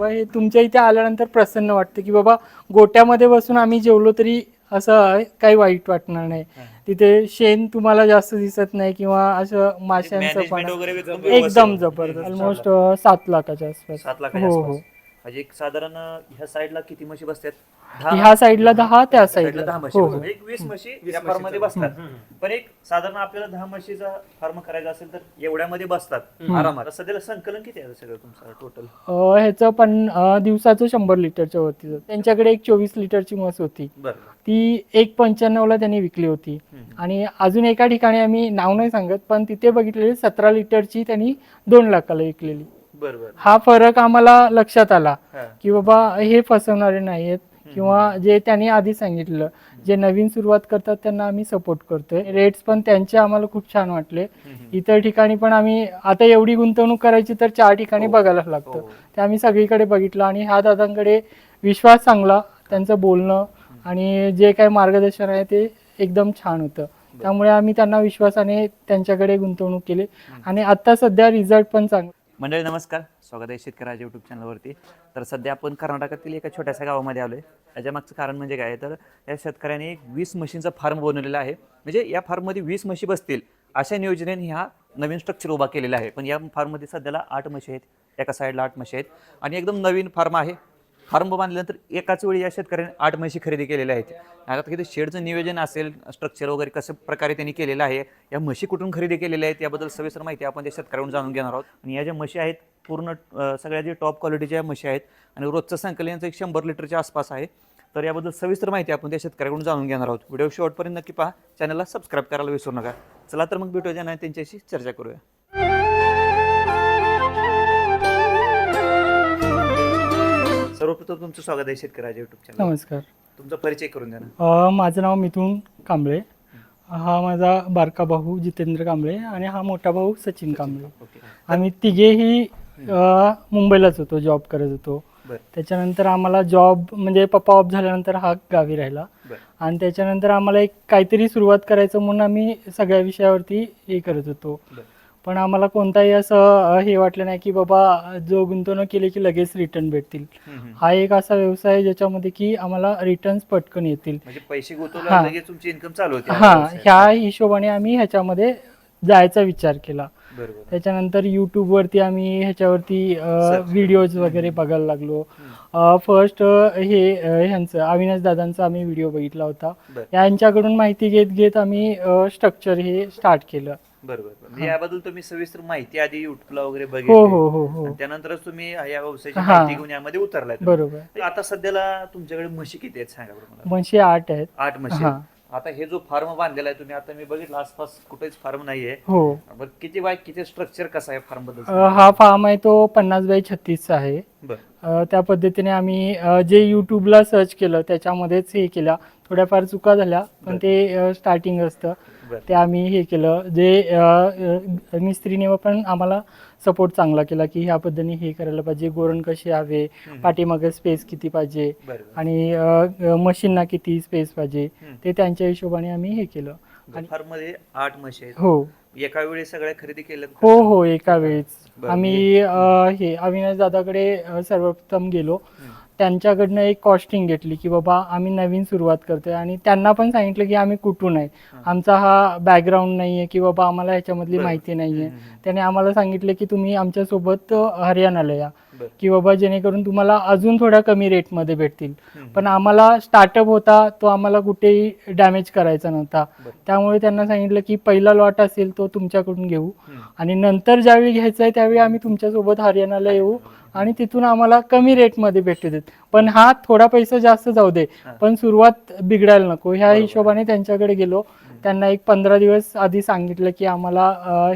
बाबा हे तुमच्या इथे आल्यानंतर प्रसन्न वाटतं की बाबा गोट्यामध्ये बसून आम्ही जेवलो तरी असं काही वाईट वाटणार नाही. तिथे शेण तुम्हाला जास्त दिसत नाही किंवा असं माशांचं पण एकदम. जबरदस्त. ऑलमोस्ट सात लाखाच्या आसपास. हो हो. म्हणजे एक साधारण ह्या साईडला किती म्हशी बसतात? ह्या साईडला दहा त्या साईडला दहा म्हशी हो बसतात. हो एक वीस म्हशी या फार्ममध्ये बसतात. पण एक साधारण आपल्याला दहा म्हशीचा फार्म करायचा असेल तर एवढ्यामध्ये बसतात आरामात. तर सध्याला संकलन किती आहे सगळं तुमचं टोटल अं, ह्याचं पण अं, दिवसाचं शंभर लिटरच्या वरती. जातं. त्यांच्याकडे एक चोवीस लिटरची म्हस होती. बरं. ती एक पंच्याण्णवला त्यांनी विकली होती. आणि अजून एका ठिकाणी आम्ही नाव नाही सांगत पण तिथे बघितलेली सतरा लिटरची त्यांनी दोन लाखाला विकलेली. हा फरक आम्हाला लक्षात आला हा. की बाबा हे फसवणारे नाहीयेत किंवा जे त्यांनी आधी सांगितलं जे नवीन सुरुवात करतात त्यांना आम्ही सपोर्ट करतोय. रेट्स पण त्यांचे आम्हाला खूप छान वाटले. इतर ठिकाणी पण आम्ही आता एवढी गुंतवणूक करायची तर चार ठिकाणी बघायला लागतं. हो. ते आम्ही सगळीकडे बघितलं आणि ह्या दादांकडे विश्वास चांगला त्यांचं बोलणं आणि जे काही मार्गदर्शन आहे ते एकदम छान होतं. त्यामुळे आम्ही त्यांना विश्वासाने त्यांच्याकडे गुंतवणूक केली आणि आता सध्या रिझल्ट पण चांगला मंडळी नमस्कार. स्वागत आहे शेतकऱ्याच्या यूट्यूब चॅनलवरती तर सध्या आपण कर्नाटकातील एका छोट्याशा गावामध्ये आलो आहे याच्या मागचं कारण म्हणजे काय तर या शेतकऱ्याने एक वीस म्हशींचा फार्म बनवलेला आहे. म्हणजे या फार्ममध्ये वीस म्हशी बसतील अशा नियोजनेने ह्या नवीन स्ट्रक्चर उभा केलेला आहे. पण या फार्ममध्ये सध्याला आठ म्हशी आहेत. एका साईडला आठ म्हशी आहेत. आणि एकदम नवीन फार्म आहे. फार्म बांधल्यानंतर एकाच वेळी या शेतकऱ्याने आठ म्हशी खरेदी केलेल्या आहेत. आता तिथे शेडचं नियोजन असेल स्ट्रक्चर वगैरे कसं प्रकारे त्यांनी केलेलं आहे या म्हशी कुठून खरेदी केलेल्या आहेत याबद्दल सविस्तर माहिती आपण त्या शेतकऱ्याकडून जाणून घेणार आहोत. आणि या ज्या म्हशी आहेत पूर्ण सगळ्या जे टॉप क्वालिटीच्या म्हशी आहेत आणि रोजचं संकलनचं एक शंभर लिटरच्या आसपास आहे. तर याबद्दल सविस्तर माहिती आपण त्या शेतकऱ्याकडून जाणून घेणार आहोत. व्हिडिओ शेवटपर्यंत नक्की पहा. चॅनलला सबस्क्राईब करायला विसरू नका. चला तर मग भेटूया ज्यांना त्यांच्याशी चर्चा करूया. सर्वप्रथम तुमचं स्वागत आहे शेतकऱ्याच्या युट्यूब चॅनल नमस्कार. तुमचा परिचय करून द्या ना. अ, माझं नाव मिथुन कांबळे. हा माझा बारका भाऊ जितेंद्र कांबळे आणि हा मोठा भाऊ सचिन कांबळे. ओके. आम्ही तिघेही अ, मुंबईलाच होतो जॉब करत होतो. बरं. त्याच्यानंतर आम्हाला जॉब म्हणजे पप्पा ऑफ झाल्यानंतर हा गावी राहिला. बरं. आणि त्याच्यानंतर आम्हाला एक काहीतरी सुरुवात करायचं म्हणून आम्ही सगळ्या विषयावरती हे करत होतो. बरं. पण आम्हाला कोणताही असं हे वाटलं नाही की बाबा जो गुंतवणूक केली की लगेच रिटर्न भेटतील. हा एक असा व्यवसाय आहे ज्याच्यामध्ये की आम्हाला रिटर्न्स पटकन येतील. म्हणजे पैसे. लगेच तुमची इन्कम चालू होती. हा ह्या हिशोबाने आम्ही ह्याच्यामध्ये जायचा विचार केला. त्याच्यानंतर YouTube वरती आम्ही ह्याच्यावरती. व्हिडिओज वगैरे बघायला लागलो. फर्स्ट हे ह्यांचं अविनाश दादांचा आम्ही व्हिडिओ बघितला होता. यांच्याकडून माहिती घेत घेत आम्ही स्ट्रक्चर हे स्टार्ट केलं. बरोबर म्हणजे याबद्दल तुम्ही सविस्तर माहिती आधी युट्यूबला वगैरे हो बघितली. हो हो हो. आणि त्यानंतरच तुम्ही या व्यवसायाची हा. माहिती घेऊन यामध्ये उतरलाय तुम्ही. बरोबर. तर आता सध्याला तुमच्याकडे म्हशी किती आहेत सांगा बरं मला. म्हशी आठ आहेत. आठ म्हशी हा. आहेत. आता हे जो फार्म बांधलेला आहे तुम्ही आता मी बघितलं आसपास कुठेच फार्म नाहीये. हो. बरं किती बाय किती स्ट्रक्चर कसं आहे फार्मबद्दल अ, हा फार्म आहे तो पन्नास बाय छत्तीसचा आहे. बर. अ, त्या पद्धतीने आम्ही अ, जे यूट्यूबला सर्च केलं त्याच्यामध्येच हे केलं. थोड्याफार चुका झाल्या पण ते स्टार्टिंग असतं. ते आम्ही हे केलं. जे मिस्त्रीने पण आम्हाला सपोर्ट चांगला केला की ह्या पद्धतीने हे करायला पाहिजे. गोरण कसे हवे पाठीमागे स्पेस किती पाहिजे? आणि मशीनना किती स्पेस पाहिजे. ते त्यांच्या हिशोबाने आम्ही हे केलं. आणि आठ म्हशी आहेत. हो. एका वेळी सगळ्या खरेदी केल्या हो हो एका वेळेस. आम्ही अ, हे अविनाश दादाकडे सर्वप्रथम गेलो. त्यांच्याकडनं एक कॉस्टिंग घेतली की बाबा आम्ही नवीन सुरुवात करतोय. आणि त्यांना पण सांगितलं की आम्ही कुठून आहे. आमचा हा बॅकग्राऊंड नाहीये की बाबा आम्हाला ह्याच्यामधली. माहिती नाहीये. हम्म, हम्म. त्याने आम्हाला सांगितलं की तुम्ही आमच्यासोबत हरियाणाला या. की बाबा जेणेकरून तुम्हाला अजून थोड्या कमी रेटमध्ये भेटतील. पण आम्हाला स्टार्टअप होता तो आम्हाला कुठेही डॅमेज करायचा नव्हता. त्यामुळे त्यांना सांगितलं की पहिला लॉट असेल तो तुमच्याकडून घेऊ. आणि नंतर ज्यावेळी घ्यायचं आहे त्यावेळी आम्ही तुमच्यासोबत हरियाणाला येऊ. आणि तिथून आम्हाला कमी रेटमध्ये भेटू देत. पण हा थोडा पैसा जास्त जाऊ दे. पण सुरुवात बिघडायला नको. ह्या. हिशोबाने त्यांच्याकडे गेलो. त्यांना एक पंधरा दिवस आधी सांगितलं की आम्हाला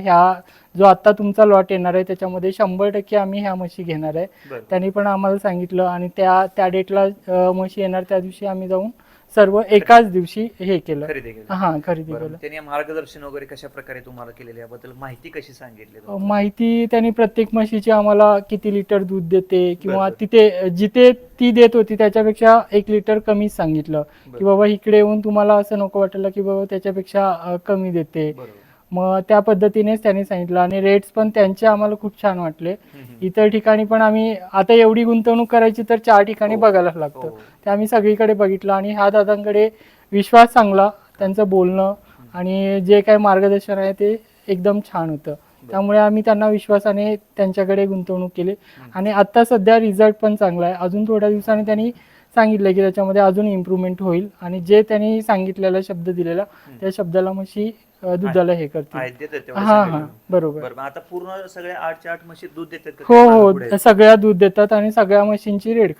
ह्या जो आता तुमचा लॉट येणार आहे त्याच्यामध्ये शंभर टक्के आम्ही ह्या म्हशी घेणार आहे. त्यांनी पण आम्हाला सांगितलं आणि त्या त्या डेटला म्हशी येणार त्या दिवशी आम्ही जाऊन सर्व एकाच दिवशी हे केलं. खरेदी केली. हा खरेदी बरं. केलं. त्यांनी मार्गदर्शन वगैरे कशा प्रकारे तुम्हाला केलेले याबद्दल माहिती कशी सांगितली अ, माहिती त्यांनी प्रत्येक म्हशीची आम्हाला किती लिटर दूध देते किंवा बरोबर. तिथे जिथे ती देत होती त्याच्यापेक्षा एक लिटर कमीच सांगितलं. की बाबा इकडे येऊन तुम्हाला असं नको वाटायला की बाबा त्याच्यापेक्षा अ, कमी देते. बरोबर. मग त्या पद्धतीनेच त्यांनी सांगितलं आणि रेट्स पण त्यांचे आम्हाला खूप छान वाटले. इतर ठिकाणी पण आम्ही आता एवढी गुंतवणूक करायची तर चार ठिकाणी हो. बघायला लागतं. हो. ते आम्ही सगळीकडे बघितलं आणि ह्या दादांकडे विश्वास चांगला त्यांचं बोलणं आणि जे काही मार्गदर्शन आहे ते एकदम छान होतं. त्यामुळे आम्ही त्यांना विश्वासाने त्यांच्याकडे गुंतवणूक केली. आणि आता सध्या रिझल्ट पण चांगला आहे. अजून थोड्या दिवसांनी त्यांनी सांगितलं की त्याच्यामध्ये अजून इम्प्रूव्हमेंट होईल आणि जे त्यांनी सांगितलेला शब्द दिलेला त्या शब्दाला म्हशी अं, दुधाला हे करतील. आहेत देतात तेवढं हा हा. बरोबर. बरं मग आता पूर्ण सगळ्या आठच्या आठ म्हशी दूध देतात का? हो काय पुढे? हो? सगळ्या दूध देतात आणि सगळ्या म्हशींची रेड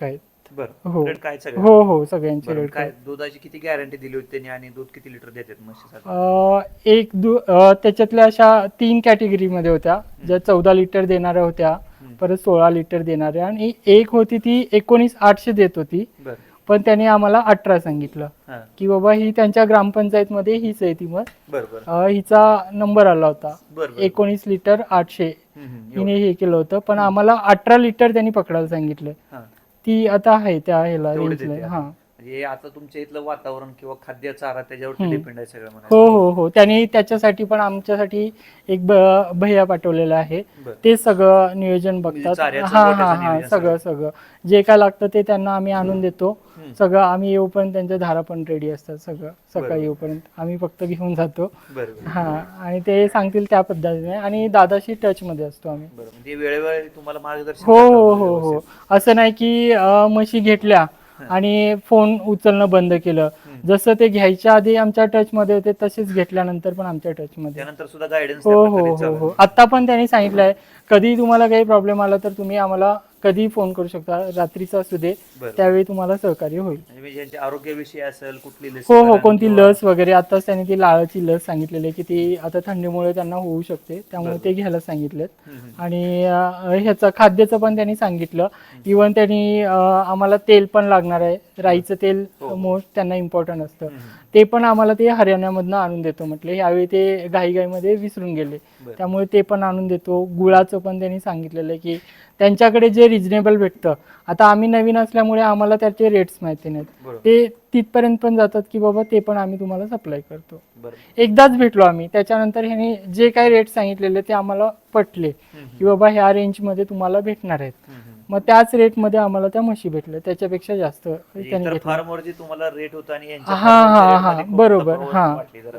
बरं हो. रेट काय सगळं हो हो सगळ्यांची बरं, रेड काय दुधाची किती गॅरंटी दिली होती त्यांनी आणि दूध किती लिटर देतात म्हशीसाठी? अ, एक दु अ, त्याच्यातल्या अशा तीन कॅटेगरीमध्ये होत्या ज्या चौदा लिटर देणाऱ्या होत्या परत सोळा लिटर देणाऱ्या आणि एक होती ती एकोणीस आठशे देत होती. बरं. पण त्यांनी आम्हाला अठरा सांगितलं. हा. की बाबा ही त्यांच्या ग्रामपंचायतमध्ये हीच आहे ती मग. बरं बरं. अ, हिचा नंबर आला होता. बरं बरं. एकोणीस लिटर आठशे. हम्म, हम्म, हिने हे केलं होतं पण आम्हाला अठरा लिटर त्यांनी पकडायला सांगितलं. हा. ती आता आहे त्या ह्याला तेवढी रेंजला देते हा. हे आता तुमच्या इथलं वातावरण किंवा खाद्य चारा त्याच्यावरती हम्म. डिपेंड आहे सगळं हो हो हो. त्यांनी त्याच्यासाठी पण आमच्यासाठी एक ब- भैया पाठवलेला आहे. बरं. ते सगळं नियोजन बघतात. म्हणजे चाऱ्याचं, हा हा हा. नियोजन सगळं सगळं. जे काय लागतं ते त्यांना आम्ही आणून देतो. हम्म. सगळं आम्ही येऊपर्यंत त्यांच्या धारा पण रेडी असतात सगळं. बरोबर. सकाळी येऊपर्यंत आम्ही फक्त घेऊन जातो. बरं बरं हा आणि ते सांगतील त्या पद्धतीने. आणि दादाशी टच मध्ये असतो आम्ही. बरं म्हणजे वेळोवेळी तुम्हाला मार्गदर्शन हो करतात हो म्हणजे हो हो. व्यवस्थित. असं नाही की अं, म्हशी घेतल्या आणि फोन उचलणं बंद केलं. जसं ते घ्यायच्या आधी आमच्या टच मध्ये होते तसेच घेतल्यानंतर पण आमच्या टच मध्ये त्यानंतर सुद्धा गायडन्स हो हो हो हो. आता पण त्यांनी सांगितलंय कधी तुम्हाला काही प्रॉब्लेम आला तर तुम्ही आम्हाला कधी फोन करू शकता. रात्रीचा असू दे बरं. त्यावेळी तुम्हाला सहकार्य होईल. म्हणजे मी ज्यांच्या आरोग्याविषयी असेल कुठली लस हो हो कोणती लस वगैरे आताच त्यांनी ती लाळाची लस सांगितलेली आहे की ती आता थंडीमुळे त्यांना होऊ शकते त्यामुळे ते घ्यायला सांगितलेत. आणि अं, ह्याचं खाद्याचं पण त्यांनी सांगितलं. इवन त्यांनी अं, आम्हाला तेल पण लागणार आहे. राईचं तेल हो. मोस्ट त्यांना इम्पॉर्टंट असतं. ते पण आम्हाला ते हरियाणामधनं आणून देतो म्हटले. यावेळी ते घाईघाईमध्ये विसरून गेले. त्यामुळे ते पण आणून देतो. गुळाचं पण त्यांनी सांगितलेलं आहे की त्यांच्याकडे जे रिजनेबल भेटतं. आता आम्ही नवीन असल्यामुळे आम्हाला त्याचे रेट्स माहिती नाहीत. ते तिथपर्यंत पण जातात की बाबा ते पण आम्ही तुम्हाला सप्लाय करतो. एकदाच भेटलो आम्ही. त्याच्यानंतर ह्याने जे काही रेट सांगितलेले ते आम्हाला पटले. की बाबा ह्या रेंजमध्ये तुम्हाला भेटणार आहेत. मग त्याच रेटमध्ये आम्हाला त्या म्हशी भेटल्या. त्याच्यापेक्षा जास्त म्हणजे तुम्हाला रेट होता आणि हा हा हा. बरोबर. हा.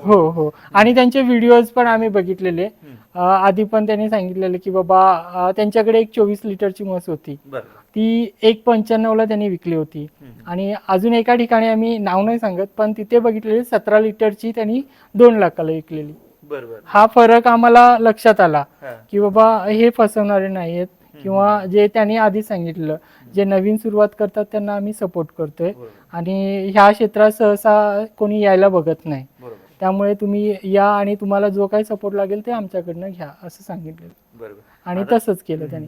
हो हो. आणि त्यांचे व्हिडिओज पण आम्ही बघितलेले. आधी पण त्यांनी सांगितलेलं की बाबा त्यांच्याकडे एक चोवीस लिटरची म्हस होती. ती एक पंच्याण्णवला त्यांनी विकली होती. आणि अजून एका ठिकाणी आम्ही नाव नाही सांगत पण तिथे बघितलेली सतरा लिटरची त्यांनी दोन लाखाला विकलेली. हा फरक आम्हाला लक्षात आला की बाबा हे फसवणारे नाहीयेत किंवा जे त्यांनी आधी सांगितलं जे नवीन सुरुवात करतात त्यांना आम्ही सपोर्ट करतोय. आणि ह्या क्षेत्रात सहसा कोणी यायला बघत नाही. त्यामुळे तुम्ही या आणि तुम्हाला जो काही सपोर्ट लागेल ते आमच्याकडनं घ्या असं सांगितलं बरोबर. आणि तसंच केलं त्यांनी.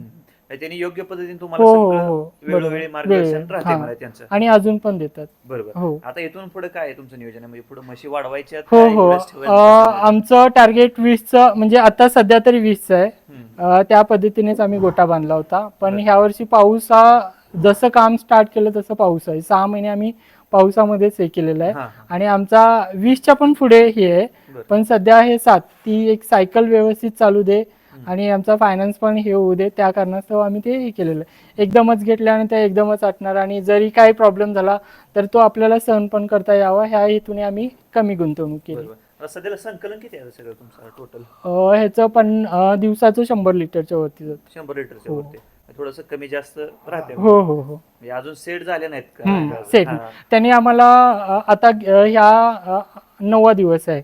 त्यांनी योग्य पद्धतीने तुम्हाला हो हो सगळं हो वेळोवेळी बरोबर मार्गदर्शन वेळ- राहते हा. मला त्यांचं आणि अजून पण देतात. बरोबर. हो. आता इथून पुढे काय आहे तुमचं नियोजन? आहे म्हणजे पुढे म्हशी वाढवायच्या हो हो. अं, आमचं टार्गेट वीसचं म्हणजे आता सध्या तरी वीसचं आहे. अं, त्या पद्धतीनेच आम्ही गोटा बांधला होता. पण बरं. ह्या वर्षी पाऊस हा जसं काम स्टार्ट केलं तसं पाऊस आहे. सहा महिने आम्ही पावसामध्येच हे केलेलं आहे. आणि आमचा वीसच्या पण पुढे हे आहे. पण सध्या हे सात ती एक सायकल व्यवस्थित चालू दे. आणि आमचा फायनान्स पण हे होऊ दे त्या कारणास्तव आम्ही ते हे केलेलं आहे. एकदमच घेतल्यानंतर एकदमच आटणार आणि जरी काही प्रॉब्लेम झाला तर तो आपल्याला सहन पण करता यावा. ह्या हेतूने आम्ही कमी गुंतवणूक केली. बरोबर. सध्याला संकलन किती आहे सगळं तुमचं टोटल अं, ह्याचं पण अं, दिवसाचं शंभर लिटरच्या वरती जातं. शंभर लिटरच्या हो. वरती. थोडस कमी जास्त राहते हो हो हो. म्हणजे अजून सेट झाले नाहीत हम्म, का हा. त्यांनी आम्हाला अं, आता अं, ह्या अं, नववा दिवस आहे.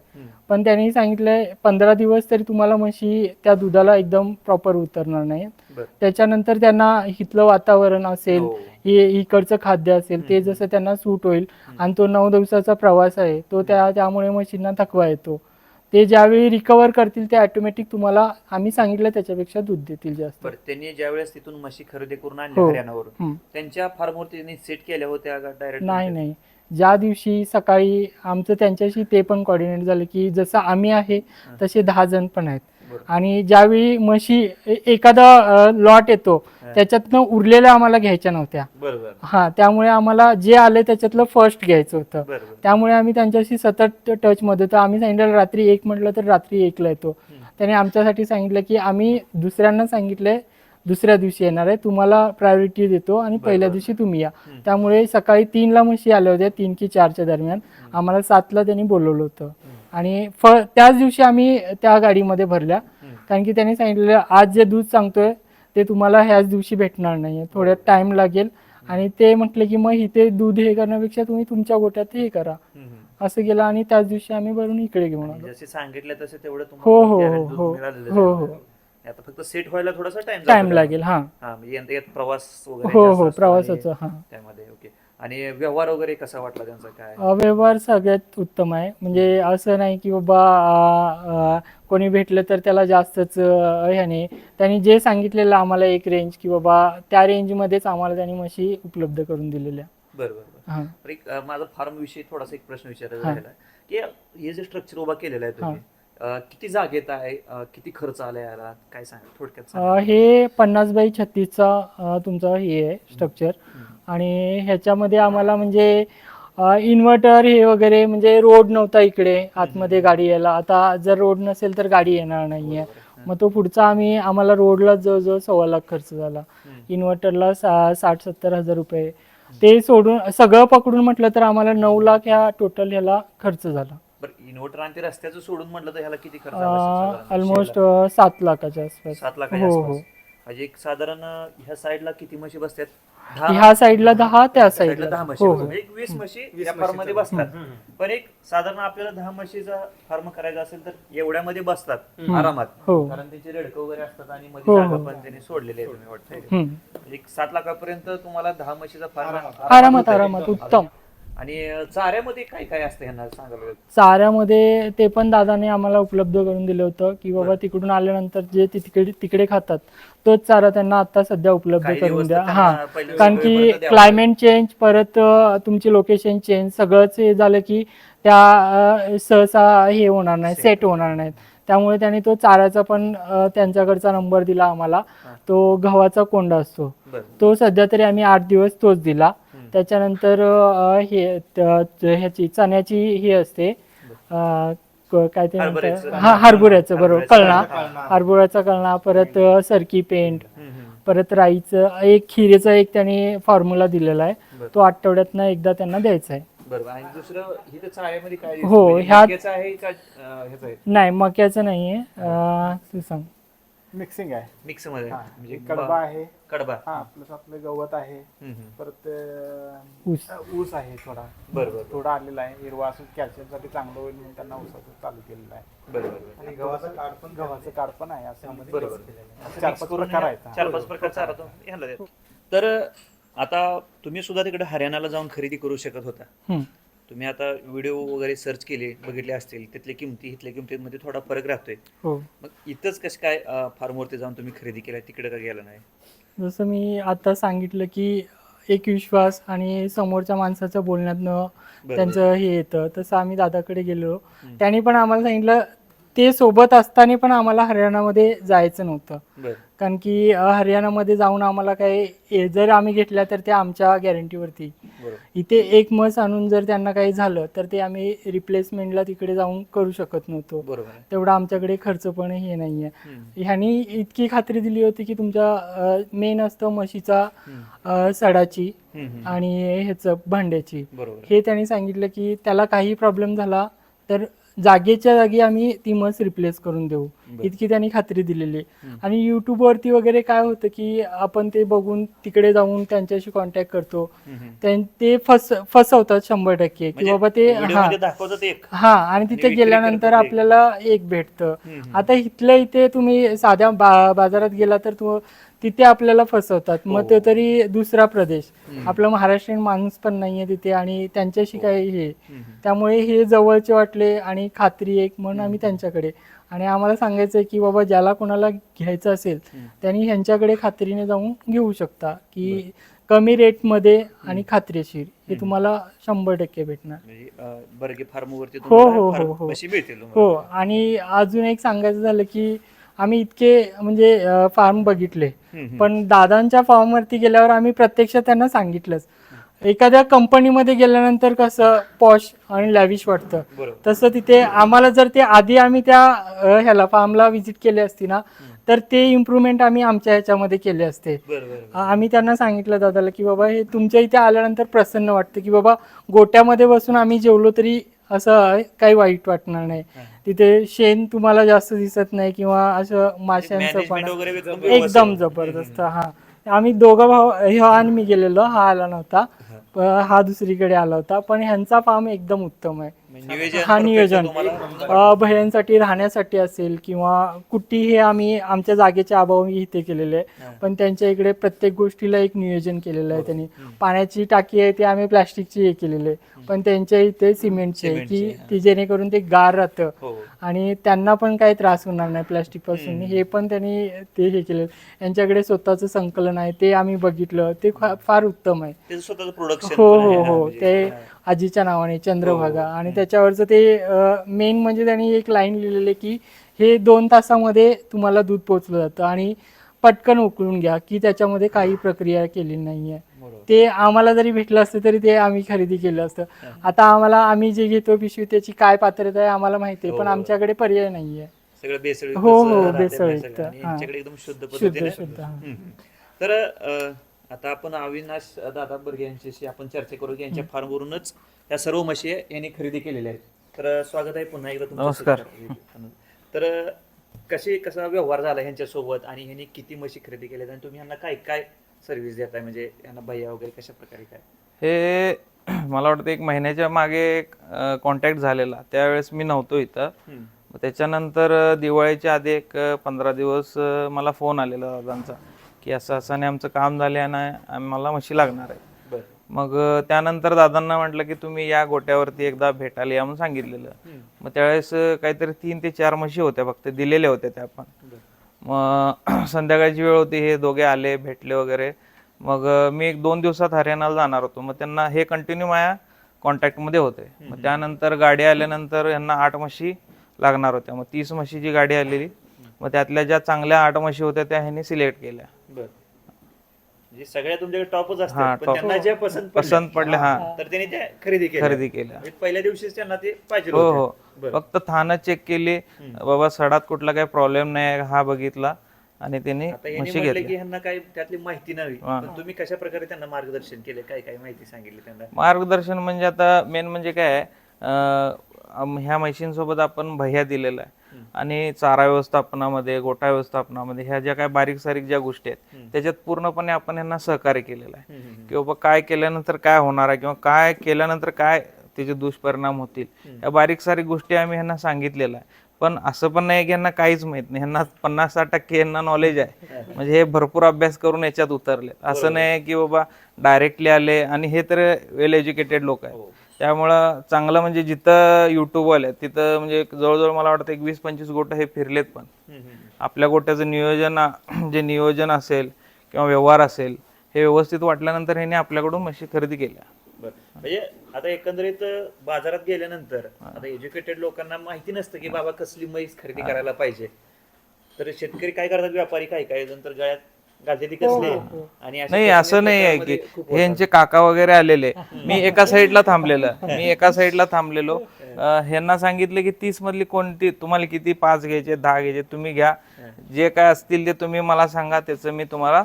पण त्यांनी सांगितलंय पंधरा दिवस तरी तुम्हाला म्हशी त्या दुधाला एकदम प्रॉपर उतरणार नाही बरं. त्याच्यानंतर त्यांना इथलं वातावरण असेल हो. हे इकडचं खाद्य असेल ते हम्म. जसं त्यांना सूट होईल आणि तो नऊ दिवसाचा प्रवास आहे तो त्या त्यामुळे म्हशींना थकवा येतो ते ज्यावेळी रिकवर करतील ते ऑटोमॅटिक तुम्हाला आम्ही सांगितलं त्याच्यापेक्षा दूध देतील जास्त बरं त्यांनी ज्यावेळेस तिथून म्हशी खरेदी करून आणल्या हो. हरियाणावरून हम्म. त्यांच्या फार्मवरती त्यांनी सेट केल्या होत्या डायरेक्ट नाही नाही ज्या दिवशी सकाळी आमचं त्यांच्याशी ते पण कॉर्डिनेट झालं की जसं आम्ही आहे तसे दहा जण पण आहेत. आणि ज्यावेळी म्हशी एखादा लॉट येतो त्याच्यातनं उरलेल्या आम्हाला घ्यायच्या नव्हत्या. हा त्यामुळे आम्हाला जे आले त्याच्यातलं फर्स्ट घ्यायचं होतं. त्यामुळे आम्ही त्यांच्याशी सतत टच मध्ये होतो. आम्ही सांगितलं रात्री एक म्हटलं तर रात्री एकला येतो. त्याने आमच्यासाठी सांगितलं की आम्ही दुसऱ्यांना सांगितलंय दुसऱ्या दिवशी येणार आहे. तुम्हाला प्रायोरिटी देतो आणि पहिल्या दिवशी तुम्ही या. त्यामुळे सकाळी तीनला म्हशी आल्या होत्या तीन की चारच्या दरम्यान. आम्हाला सातला त्यांनी बोलवलं होतं. आणि फ त्याच दिवशी आम्ही त्या गाडीमध्ये भरल्या. कारण की त्यांनी सांगितलेलं आज जे दूध सांगतोय ते तुम्हाला ह्याच दिवशी भेटणार नाही थोड्यात टाइम लागेल. आणि ते म्हटले की मग इथे दूध हे करण्यापेक्षा तुम्ही तुमच्या गोट्यात हे करा. असं केलं आणि त्याच दिवशी आम्ही भरून इकडे घेऊन आलो. सांगितलं तसे तेवढं हो, हो, हो, हो. हो. हो. आता फक्त सेट व्हायला थोडासा टाइम टाइम लागेल हा. हा म्हणजे यंदा यात प्रवास वगैरे हो जास्त हो असतो प्रवासाचं आणि हा. त्यामध्ये ओके आणि व्यवहार वगैरे कसा वाटला त्यांचा काय? अ, व्यवहार सगळ्यात उत्तम आहे. म्हणजे असं नाही की बाबा अ, अ, कोणी भेटलं तर त्याला जास्तच अ, ह्याने त्यांनी जे सांगितलेलं आम्हाला एक रेंज की बाबा त्या रेंजमध्येच आम्हाला त्यांनी म्हशी उपलब्ध करून दिलेल्या. बरं बरं बरं. हा. तर एक अं, माझा फार्म विषयी थोडासा एक प्रश्न विचारायचा हा. राहिला की हे जे स्ट्रक्चर उभा केलेलं आहे तुम्ही अं, किती जागेत आहे? अं, किती खर्च आला याला काय सांगा थोडक्यात सांगा. अ, हे पन्नास बाय छत्तीसचा अ, तुमचं हे आहे स्ट्रक्चर आणि ह्याच्यामध्ये आम्हाला म्हणजे इन्व्हर्टर हे वगैरे म्हणजे रोड नव्हता इकडे. आतमध्ये गाडी यायला. आता जर रोड नसेल तर गाडी येणार नाहीये. मग तो पुढचा आम्ही आम्हाला रोडला जवळजवळ सव्वा लाख खर्च झाला. इन्व्हर्टरला सा साठ सत्तर हजार रुपये. ते सोडून सगळं पकडून म्हटलं तर आम्हाला नऊ लाख ह्या टोटल ह्याला खर्च झाला. इन्व्हर्टर आणि ते रस्त्याचं सोडून म्हटलं तर ह्याला किती खर्च आला असेल साधारण? ऑलमोस्ट? सात लाखाच्या आसपास. सात लाखाच्या हो आसपास. हो. म्हणजे एक साधारण अं, ह्या साईडला किती म्हशी बसतात? दहा? ह्या साईडला दहा त्या साईडला साईडला. दहा म्हशी हो बसतात. हो. म्हणजे एक वीस म्हशी या फार्ममध्ये बसतात. पण एक साधारण आपल्याला दहा म्हशीचा फार्म करायचा असेल तर एवढ्यामध्ये बसतात आरामात. हो. कारण त्यांचे रेडकं वगैरे असतात आणि हो, मध्ये जागा हो. पण त्यांनी सोडलेले आहे तुम्ही वाटतंय. हम्म. एक सात लाखापर्यंत तुम्हाला दहा म्हशीचा फार्म आरामात. आरामात उत्तम. आणि चाऱ्यामध्ये काय काय असतं यांना सांगायला? चाऱ्यामध्ये ते पण दादाने आम्हाला उपलब्ध करून दिलं होतं की बाबा तिकडून आल्यानंतर जे तिकडे तिकडे खातात तोच चारा त्यांना आता सध्या उपलब्ध काही करून दिवस द्या. तर हा त्यांना कारण की द्यावं क्लायमेट चेंज परत अं, तुमची लोकेशन चेंज सगळंच हे झालं की त्या अं, सहसा हे होणार नाही सेट होणार नाहीत त्यामुळे त्यांनी तो चाऱ्याचा पण अं, त्यांच्याकडचा नंबर दिला आम्हाला. तो गव्हाचा कोंडा असतो. बरं. तो सध्या तरी आम्ही आठ दिवस तोच दिला. त्याच्यानंतर हे ह्याची चण्याची ही असते. काय ते म्हणतात. हा हरभऱ्याचं बरोबर. कळणा. हरभऱ्याचा कळणा परत सरकी पेंट. परत राईचं एक खिरेचा एक त्यांनी फॉर्म्युला दिलेला आहे. तो आठवड्यातनं एकदा त्यांना द्यायचा आहे. हो, आहे? नाही मक्याचं नाहीये. तू सांग. मिक्सिंग आहे. मिक्समध्ये हा, म्हणजे कडबा आहे. कडबा. हा प्लस आपलं गवत आहे. हम्म, हम्म. परत अं, ऊस. ऊस आहे थोडा. बरं बरं थोडा आलेला आहे. हिरवा असून कॅल्शियमसाठी चांगलं होईल म्हणून त्यांना ऊसाचं चालू केलेलं आहे. बरं बरं आणि गव्हाचं काढ पण गव्हाचं काढ पण आहे असं बरोबर असं चार पाच प्रकार आहेत हा. चार पाच प्रकार चारा तो ह्याला देतो. तर आता तुम्ही सुद्धा तिकडे हरियाणाला जाऊन खरेदी करू शकत होता. हम्म. तुम्ही आता व्हिडिओ वगैरे सर्च केले बघितले असतील तिथल्या किमती इथल्या किमतीमध्ये थोडा फरक राहतोय. हो. मग इथंच कसं काय फार्मवरती जाऊन तुम्ही खरेदी केला तिकडे का गेला नाही? जसं मी आता सांगितलं की एक विश्वास आणि समोरच्या माणसाचं बोलण्यातनं. त्यांचं हे येतं. तसं आम्ही दादाकडे गेलो. त्यांनी पण आम्हाला सांगितलं ते सोबत असताना पण आम्हाला हरियाणामध्ये जायचं नव्हतं. बरं. कारण की हरियाणामध्ये जाऊन आम्हाला काही जर आम्ही घेतल्या तर ते आमच्या गॅरंटीवरती इथे एक मस आणून जर त्यांना काही झालं तर ते आम्ही रिप्लेसमेंटला तिकडे जाऊन करू शकत नव्हतो. आहे. तेवढा आमच्याकडे खर्च पण हे नाहीये. हम्म. ह्यांनी इतकी खात्री दिली होती की तुमच्या मेन असतं म्हशीचा सडाची. आणि ह्याचं भांड्याची. हे त्यांनी सांगितलं की त्याला काही प्रॉब्लेम झाला तर जागेच्या जागी आम्ही ती मस रिप्लेस करून देऊ. इतकी त्यांनी खात्री दिलेली. आणि युट्यूबवरती वगैरे काय होतं की आपण ते बघून तिकडे जाऊन त्यांच्याशी कॉन्टॅक्ट करतो. ते फस फसवतात शंभर टक्के. की म्हणजे बाबा ते हा. हा. आणि तिथे गेल्यानंतर. आपल्याला एक भेटतं. आता इथल्या इथे तुम्ही साध्या बाजारात गेला तर तो तिथे आपल्याला फसवतात. मग हो. तो तरी दुसरा प्रदेश. आपला महाराष्ट्रीयन माणूस पण नाहीये तिथे आणि त्यांच्याशी काही हे. हम्म, हम्म. त्यामुळे हे जवळचे वाटले आणि खात्री एक म्हणून आम्ही त्यांच्याकडे. आणि आम्हाला सांगायचं की बाबा ज्याला कोणाला घ्यायचं असेल. त्यांनी ह्यांच्याकडे खात्रीने जाऊन घेऊ शकता की कमी रेटमध्ये आणि खात्रीशीर. हे तुम्हाला शंभर टक्के भेटणार. म्हणजे हो, हो, हो, हो. हो. आणि अजून एक सांगायचं झालं की आम्ही इतके म्हणजे फार्म बघितले. पण दादांच्या फार्मवरती गेल्यावर आम्ही प्रत्यक्ष त्यांना सांगितलंच. एखाद्या कंपनीमध्ये गेल्यानंतर कसं पॉश आणि लॅविश वाटतं. तसं तिथे आम्हाला जर ते आधी आम्ही त्या ह्याला फार्मला व्हिजिट केली असती ना तर ते इम्प्रुव्हमेंट आम्ही आमच्या ह्याच्यामध्ये केले असते. आम्ही त्यांना सांगितलं दादाला की बाबा हे तुमच्या इथे आल्यानंतर प्रसन्न वाटतं की बाबा गोट्यामध्ये बसून आम्ही जेवलो तरी असं काही वाईट वाटणार नाही. तिथे शेण तुम्हाला जास्त दिसत नाही किंवा असं माशांचं पण एकदम. जबरदस्त हा. आम्ही दोघं भाऊ ह्यो आणि मी गेलेलो हा आला नव्हता. हा. दुसरीकडे आला होता. पण ह्यांचा फार्म एकदम उत्तम आहे. हा नियोजन. भयांसाठी राहण्यासाठी असेल किंवा कुट्टी हे आम्ही आमच्या जागेच्या अभावी इथे केलेले आहे. पण त्यांच्या इकडे प्रत्येक गोष्टीला एक नियोजन केलेलं आहे त्यांनी. पाण्याची टाकी आहे ती आम्ही प्लास्टिकची हे केलेली आहे. पण त्यांच्या इथे सिमेंटची आहे सिमेंटची की ती जेणेकरून ते गार राहतं. हो. आणि त्यांना पण काही त्रास होणार नाही प्लास्टिकपासून हे पण त्यांनी ते हे केलं. यांच्याकडे स्वतःचं संकलन आहे. ते आम्ही बघितलं. ते फार उत्तम आहे. त्याचं स्वतःचं प्रोडक्शन हो हो हो ते आजीच्या नावाने चंद्रभागा. आणि त्याच्यावरचं ते मेन म्हणजे त्यांनी एक लाईन लिहिलेली आहे की हे दोन तासामध्ये तुम्हाला दूध पोचलं जातं. आणि पटकन उकळून घ्या की त्याच्यामध्ये काही प्रक्रिया केली नाहीये. ते आम्हाला जरी भेटलं असतं तरी ते आम्ही खरेदी केलं असतं. आता आम्हाला आम्ही जे घेतो पिशवी त्याची काय पात्रता आहे आम्हाला माहिती आहे पण हो. आमच्याकडे पर्याय नाहीये. सगळं बेसळ हो, हो, हा. एकदम शुद्ध पद्धतीने. तर आता आपण अविनाश दादा बर्गे यांच्याशी आपण चर्चा करू की यांच्या फार्मवरूनच या सर्व म्हशी यांनी खरेदी केलेल्या आहेत. तर स्वागत आहे पुन्हा एकदा नमस्कार. तर कशी कसा व्यवहार झाला ह्यांच्यासोबत आणि ह्यांनी किती म्हशी खरेदी केल्यात आणि तुम्ही यांना काय काय सर्व्हिस देताय? म्हणजे यांना भैया वगैरे कशा प्रकारे काय? हे मला वाटतं एक महिन्याच्या मागे कॉन्टॅक्ट झालेला. त्यावेळेस मी नव्हतो इथं. त्याच्यानंतर दिवाळीच्या आधी एक पंधरा दिवस मला फोन आलेला दादांचा की असं असं नाही आमचं काम झाले आणि आम्हाला म्हशी लागणार आहे मग त्यानंतर दादांना म्हटलं की तुम्ही या गोट्यावरती एकदा भेटायला या म्हणून सांगितलेलं. मग त्यावेळेस काहीतरी तीन ते चार म्हशी होत्या फक्त दिलेल्या होत्या त्या पण. मग संध्याकाळची वेळ होती हे दोघे आले भेटले वगैरे. मग मी एक दोन दिवसात हरियाणाला जाणार होतो. मग त्यांना हे कंटिन्यू माझ्या कॉन्टॅक्टमध्ये होते. मग त्यानंतर गाडी आल्यानंतर यांना आठ म्हशी लागणार होत्या. मग तीस म्हशीची गाडी आलेली. मग त्यातल्या ज्या चांगल्या आठ म्हशी होत्या त्या ह्यांनी सिलेक्ट केल्या. म्हणजे सगळ्या तुमच्याकडे टॉपच असतात. त्यांना ज्या पसंत पसंत पडल्या हा. तर त्यांनी त्या खरेदी केल्या. खरेदी केल्या. म्हणजे पहिल्या दिवशीच त्यांना ते पाहिजे हो हो. फक्त थानं चेक केली. बाबा सडात कुठला काही प्रॉब्लेम नाही हा बघितला. आणि त्यांनी यांनी म्हशी म्हटलं की घेतल्या ह्यांना काय त्यातली माहिती नव्हे. पण तुम्ही कशा प्रकारे त्यांना मार्गदर्शन केले? काय काय माहिती सांगितली त्यांना? मार्गदर्शन म्हणजे आता मेन म्हणजे काय ह्या म्हशींसोबत आपण भैया दिलेला आहे. आणि चारा व्यवस्थापनामध्ये गोठा व्यवस्थापनामध्ये ह्या ज्या काय बारीक सारीक ज्या गोष्टी आहेत त्याच्यात पूर्णपणे आपण यांना सहकार्य केलेलं आहे. की बाबा काय केल्यानंतर काय होणार आहे किंवा काय केल्यानंतर काय त्याचे दुष्परिणाम होतील. या बारीक सारीक गोष्टी आम्ही ह्यांना सांगितलेलं आहे पण असं पण नाही की यांना काहीच माहीत नाही. ह्यांना पन्नास साठ टक्के यांना नॉलेज आहे. म्हणजे हे भरपूर अभ्यास करून याच्यात उतरले असं नाही की बाबा डायरेक्टली आले आणि हे तर वेल एज्युकेटेड लोक आहेत. त्यामुळं चांगलं म्हणजे जिथं युट्यूब आले तिथं म्हणजे जवळजवळ मला वाटतं एक वीस पंचवीस गोटं हे फिरलेत पण. आपल्या गोट्याचं नियोजन जे नियोजन असेल किंवा व्यवहार असेल हे व्यवस्थित वाटल्यानंतर ह्याने आपल्याकडून म्हशी खरेदी केल्या. बरं. म्हणजे आता एकंदरीत बाजारात गेल्यानंतर आता एज्युकेटेड लोकांना माहिती नसतं की बाबा कसली म्हैस खरेदी करायला पाहिजे. तर शेतकरी काय करतात व्यापारी काय काय नंतर गळ्यात घालते ती कसले आणि अशा नाही पद्धतीने असं नाही आहे की प्रकारामध्ये खूप हे यांचे काका वगैरे आलेले. मी एका साईडला थांबलेलं. मी एका साईडला थांबलेलो. अं, ह्यांना सांगितलं की तीस मधली कोणती तुम्हाला किती पाच घ्यायचे दहा घ्यायचे तुम्ही घ्या. जे काय असतील ते तुम्ही मला सांगा त्याचं मी तुम्हाला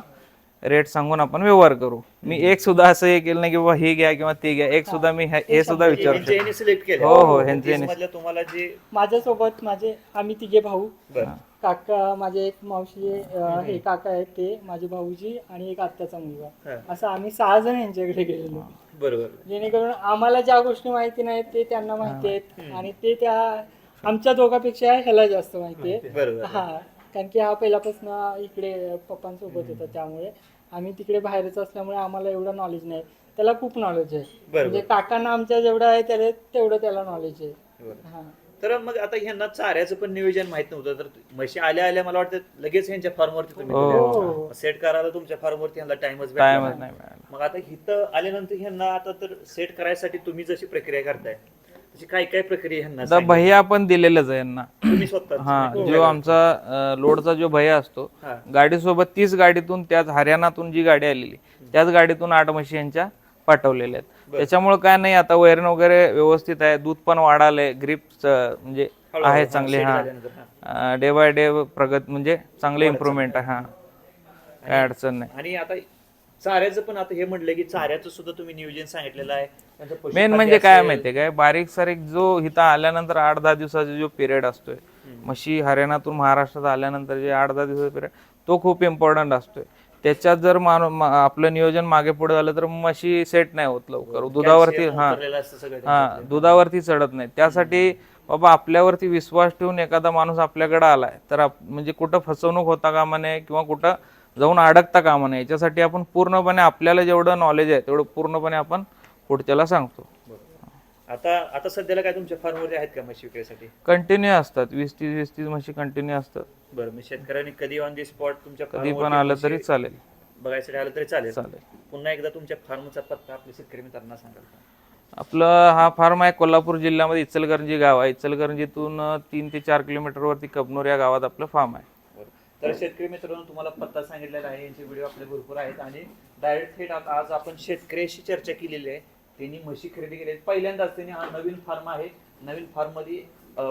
रेट सांगून आपण व्यवहार करू. मी एक सुद्धा असं हे केलं नाही की बाबा हे घ्या किंवा ते घ्या. एक सुद्धा मी हे हे सुद्धा विचारू सिलेक्ट केले. हो, हो, ह्यांचे तुम्हाला जे माझ्यासोबत माझे आम्ही तिघे भाऊ. बरं. काका माझे एक मावशी अं, हे काका आहेत ते माझे भाऊजी आणि एक आत्याचा मुलगा. असं आम्ही सहा जण यांच्याकडे गेलेलो. बरोबर. जेणेकरून आम्हाला ज्या गोष्टी माहिती नाहीत ते त्यांना माहिती आहेत आणि ते त्या आमच्या दोघांपेक्षा ह्याला जास्त माहिती आहे. बरोबर हा. कारण की हा पहिल्यापासून इकडे पप्पांसोबत होता त्यामुळे. आम्ही तिकडे बाहेरच असल्यामुळे आम्हाला एवढं नॉलेज नाही. त्याला खूप नॉलेज आहे. म्हणजे काकांना आमच्या जेवढं आहे त्याला तेवढं त्याला नॉलेज आहे. बरोबर. हा. तर मग आता ह्यांना चाऱ्याचं पण नियोजन माहीत नव्हतं. तर म्हशी आल्या आल्या मला वाटतं लगेच ह्यांच्या फार्मवरती तुम्ही हो. सेट करायला तुमच्या फार्मवरती ह्यांना टाइमच मिळाला. मग आता इथं आल्यानंतर ह्यांना आता तर सेट करायसाठी तुम्ही जशी प्रक्रिया करताय काय काय प्रक्रिया ह्यांना आता भैया आपण दिलेलंच आहे यांना. तुम्ही स्वतः हा जो आमचा अं, लोडचा जो भैया असतो हा. गाडीसोबत तीच गाडीतून त्याच हरियाणातून जी गाडी आलेली त्याच गाडीतून आठ म्हशी यांच्या पाठवलेल्या आहेत. त्याच्यामुळे काय नाही आता वैरण वगैरे व्यवस्थित आहे दूध पण वाढालंय ग्रीप म्हणजे आहे चांगले हा. डे बाय डे प्रगत म्हणजे चांगले इम्प्रुव्हमेंट आहे हा. काय अडचण नाही. आणि आता चाऱ्याचं पण आता हे म्हटलं की चाऱ्याचं सुद्धा तुम्ही नियोजन सांगितलेलं आहे. त्यांचं पशुखाद्य मेन म्हणजे काय असेल. माहितीये काय? बारीक सारीक जो इथं आल्यानंतर आठ दहा दिवसाचा जो पिरियड असतोय म्हशी हरियाणातून महाराष्ट्रात आल्यानंतर जे आठ दहा दिवसाचा पिरियड तो खूप इम्पॉर्टंट असतोय. त्याच्यात जर मानु- मा- आपलं नियोजन मागे पुढे झालं तर म्हशी सेट नाही होत लवकर. दुधावरती Calcium हा. उतरलेलं असतं सगळं हा दुधावरती चढत नाही. त्यासाठी बाबा आपल्यावरती विश्वास ठेवून एखादा माणूस आपल्याकडे आलाय तर आप- म्हणजे कुठं फसवणूक होता कामा नये किंवा कुठं जाऊन अडकता कामा नये. याच्यासाठी आपण पूर्णपणे आपल्याला जेवढं नॉलेज आहे तेवढं पूर्णपणे आपण पुढच्याला सांगतो. आता आता सध्याला काय तुमच्या फार्मवरती आहेत का म्हशी विक्रीसाठी? कंटिन्यू असतात. वीस तीस वीस तीस म्हशी कंटिन्यू असतात. बरं मी शेतकऱ्यांनी कधी ऑन दी स्पॉट तुमच्या कधी पण आलं तरी चालेल. बघायसाठी आलं तरी चालेल. चालेल. पुन्हा एकदा तुमच्या फार्मचा पत्ता आपल्या शेतकरी मित्रांना सांगाल का? आपलं हा फार्म आहे कोल्हापूर जिल्ह्यामध्ये इचलकरंजी गाव आहे. इचलकरंजीतून तीन ते चार किलोमीटरवरती कबनूर या गावात आपलं फार्म आहे. तर शेतकरी मित्रांनो तुम्हाला पत्ता सांगितलेला आहे यांचे व्हिडिओ आपले भरपूर आहेत आणि डायरेक्ट थेट आता आज आपण शेतकऱ्याशी चर्चा केलेली आहे. त्यांनी म्हशी खरेदी केली आहेत. पहिल्यांदाच त्यांनी हा नवीन फार्म आहे. नवीन फार्ममध्ये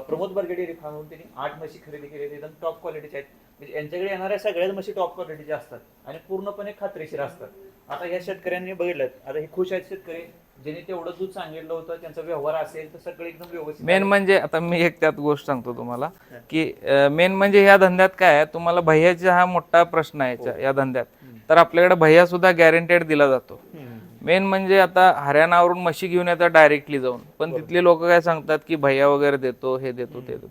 प्रमोद बर्गे डेअरी फार्मवरून त्यांनी आठ म्हशी खरेदी केली आहेत. एकदम टॉप क्वालिटीच्या आहेत. म्हणजे यांच्याकडे येणाऱ्या सगळ्याच म्हशी टॉप क्वालिटीच्या असतात आणि पूर्णपणे खात्रीशीर असतात. आता या शेतकऱ्यांनी बघितलं. आता हे खुश आहेत शेतकरी. ज्यांनी तेवढं दूध सांगितलं होतं त्यांचा व्यवहार असेल तर सगळं एकदम व्यवस्थित मेन म्हणजे आता मी एक त्यात गोष्ट सांगतो तुम्हाला की मेन म्हणजे ह्या धंद्यात काय आहे तुम्हाला भैयाचा हा मोठा प्रश्न आहे याच्या- या धंद्यात. तर आपल्याकडे भैया सुद्धा गॅरंटेड दिला जातो. मेन म्हणजे आता हरियाणावरून म्हशी घेऊन येतात डायरेक्टली जाऊन. पण तिथले लोक काय सांगतात की भैया वगैरे देतो हे देतो ते देतो.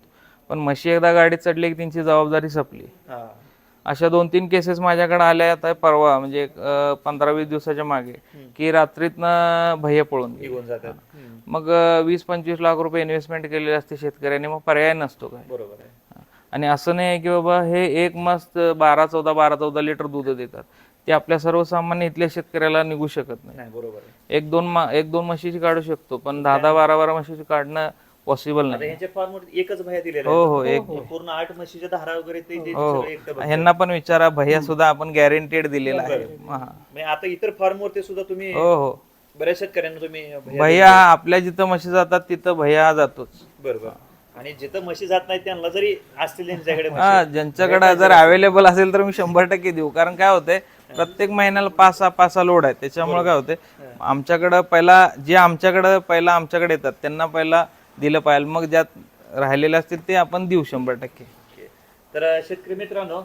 पण म्हशी एकदा गाडीत चढली की त्यांची जबाबदारी संपली. हा. अशा दोन तीन केसेस माझ्याकडे आल्या आता परवा म्हणजे पंधरा वीस दिवसाच्या मागे. की रात्रीतनं भैया पळून. निघून जातात. मग वीस पंचवीस लाख रुपये इन्व्हेस्टमेंट केलेले असते शेतकऱ्यांनी मग पर्याय नसतो काय? बरोबर आहे. आणि असं नाही आहे की बाबा हे एक मस्त बारा चौदा बारा चौदा लिटर दूध देतात. ते आपल्या सर्वसामान्य इथल्या शेतकऱ्याला निघू शकत नाही. बरोबर एक दोन एक दोन म्हशीची काढू शकतो पण दहा दहा बारा बारा म्हशीची काढणं पॉसिबल आता नाही. ह्यांच्या एकच भया दिलेला हो आहे. हो एक. पूर्ण आठ म्हशीच्या धारा वगैरे ते ते हो सगळे एकटं हो बघतात. ह्यांना पण विचारा भैया सुद्धा आपण गॅरंटेड दिलेला आहे. हा. म्हणजे आता इतर फार्म वरती सुद्धा तुम्ही हो हो. बऱ्याच शेतकऱ्यांना तुम्ही भया- भैया हा आपल्या जिथं म्हशी जातात तिथं भैया हा जातोच बरोबर आणि जिथं म्हशी जात नाही त्यांना जरी असतील त्यांच्याकडे म्हशी, हा ज्यांच्याकडे जर अवेलेबल असेल तर मी शंभर टक्के देऊ. कारण काय होतंय प्रत्येक महिन्याला पाच सहा पाच सहा लोड आहे त्याच्यामुळे काय होते आमच्याकडं पहिला जे आमच्याकडं पहिला आमच्याकडे येतात त्यांना पहिला दिलं पाहिजे. मग ज्यात राहिलेले असतील ते आपण देऊ शंभर टक्के. तर शेतकरी मित्रांनो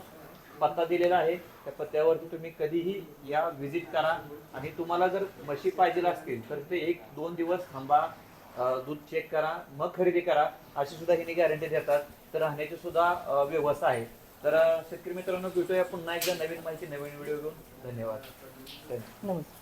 पत्ता दिलेला आहे. त्या पत्त्यावरती तुम्ही कधीही या व्हिजिट करा. आणि तुम्हाला जर म्हशी पाहिजे असतील तर ते एक दोन दिवस थांबा. दूध चेक करा. मग खरेदी करा. अशी सुद्धा हिने गॅरंटी देतात. तर राहण्याची सुद्धा व्यवस्था आहे. तर शेतकरी मित्रांनो भेटूया पुन्हा एकदा नवीन माहिती नवीन व्हिडिओ घेऊन धन्यवाद. धन्यवाद नमस्कार.